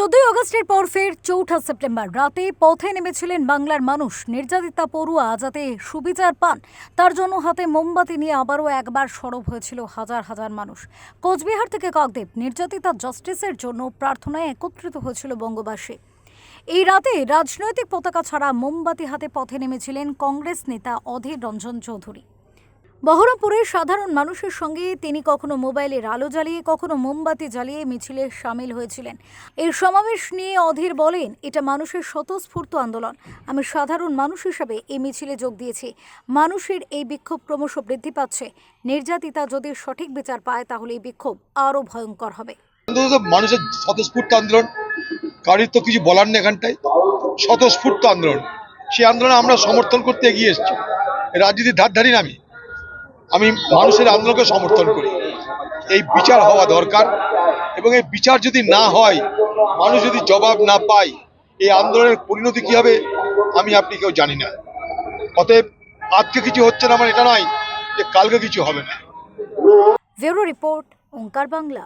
চোদ্দই আগস্টের পর ফের চৌঠা সেপ্টেম্বর রাতে পথে নেমেছিলেন বাংলার মানুষ। নির্যাতিতা পড়ুয়া যাতে সুবিচার পান। তার জন্য হাতে মোমবাতি নিয়ে আবারও একবার সরব হয়েছিল হাজার হাজার মানুষ। কোচবিহার থেকে কাকদ্বীপ, নির্যাতিতা জাস্টিসের জন্য প্রার্থনায় একত্রিত হয়েছিল বঙ্গবাসী। এই রাতে রাজনৈতিক পতাকা ছাড়া মোমবাতি হাতে পথে নেমেছিলেন কংগ্রেস নেতা অধীর রঞ্জন চৌধুরী। বহরমপুরের সাধারণ মানুষের সঙ্গে তিনি কখনো মোবাইলের আলো জ্বালিয়ে, কখনো মোমবাতি জ্বালিয়ে মিছিলে সামিল হয়েছিলেন। এই সমাবেশ নিয়ে অধীর বলেন, এটা মানুষের স্বতঃস্ফূর্ত আন্দোলন। আমি সাধারণ মানুষ হিসাবে এই মিছিলে যোগ দিয়েছি। মানুষের এই বিক্ষোভ ক্রমশ বৃদ্ধি পাচ্ছে। নির্যাতিতা যদি সঠিক বিচার পায়, তাহলে এই বিক্ষোভ আরও ভয়ঙ্কর হবে। মানুষের স্বতঃস্ফূর্ত আন্দোলন। কারোর তো কিছু বলার নেই এখানটায়। স্বতঃস্ফূর্ত আন্দোলন। সেই আন্দোলনে আমরা সমর্থন করতে এগিয়ে এসেছি। রাজনীতির ধার ধারি না আমি। আমি মানুষের আন্দোলনকে সমর্থন করি। এই বিচার হওয়া দরকার এবং এই বিচার যদি না হয়, মানুষ যদি জবাব না পায়, এই আন্দোলনের পরিণতি কি হবে, আমি আপনি কেউ জানি না। অতএব আজকে কিছু হচ্ছে না আমার এটা নয় যে কালকে কিছু হবে না। রিপোর্ট ওঙ্কার বাংলা।